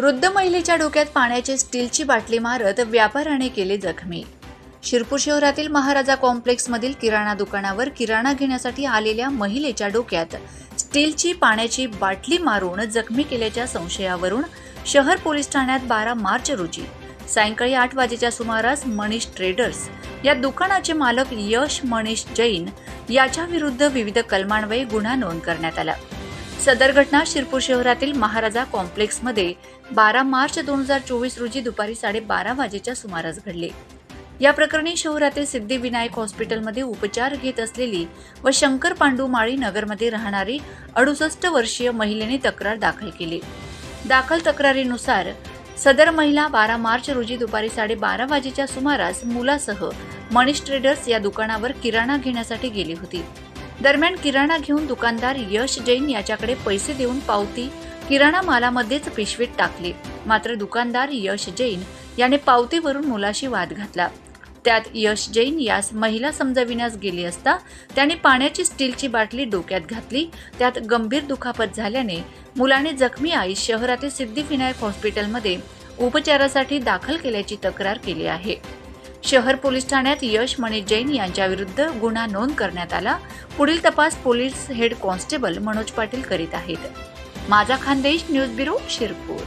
वृद्ध महिलेच्या डोक्यात पाण्याची स्टीलची बाटली मारत व्यापाऱ्याने केले जखमी. शिरपूर शहरातील महाराजा कॉम्प्लेक्समधील किराणा दुकानावर किराणा घेण्यासाठी आलेल्या महिलेच्या डोक्यात स्टीलची पाण्याची बाटली मारून जखमी केल्याच्या संशयावरून शहर पोलीस ठाण्यात बारा मार्च रोजी सायंकाळी आठ वाजेच्या सुमारास मनीष ट्रेडर्स या दुकानाचे मालक यश मनीष जैन याच्या विरुद्ध विविध कलमान्वये गुन्हा नोंद करण्यात आला. सदर घटना शिरपूर शहरातील महाराजा कॉम्प्लेक्समध्ये बारा मार्च दोन हजार चोवीस रोजी दुपारी साडेबारा वाजेच्या सुमारास घडली. या प्रकरणी शहरातील सिद्धिविनायक हॉस्पिटलमध्ये उपचार घेत असलेली व शंकर पांडू माळी नगरमध्ये राहणारी अडुसष्ट वर्षीय महिलेने तक्रार दाखल केली. दाखल तक्रारीनुसार सदर महिला बारा मार्च रोजी दुपारी साडेबारा वाजेच्या सुमारास मुलासह मनीष ट्रेडर्स या दुकानावर किराणा घेण्यासाठी गेली होती. दरम्यान किराणा घेऊन दुकानदार यश जैन याच्याकडे पैसे देऊन पावती किराणा मालामध्येच पिशवीत टाकली. मात्र दुकानदार यश जैन याने पावतीवरून मुलाशी वाद घातला. त्यात यश जैन यास महिला समजविण्यास गेली असता त्याने पाण्याची स्टीलची बाटली डोक्यात घातली. त्यात गंभीर दुखापत झाल्याने मुलाने जखमी आई शहरातील सिद्धिविनायक हॉस्पिटलमध्ये उपचारासाठी दाखल केल्याची तक्रार केली आहे. शहर पोलीस ठाण्यात यश मणी जैन यांच्याविरुद्ध गुन्हा नोंद करण्यात आला. पुढील तपास police head constable Manoj Patil करीत आहेत. माझा खानदेश न्यूज ब्युरो शिरपूर.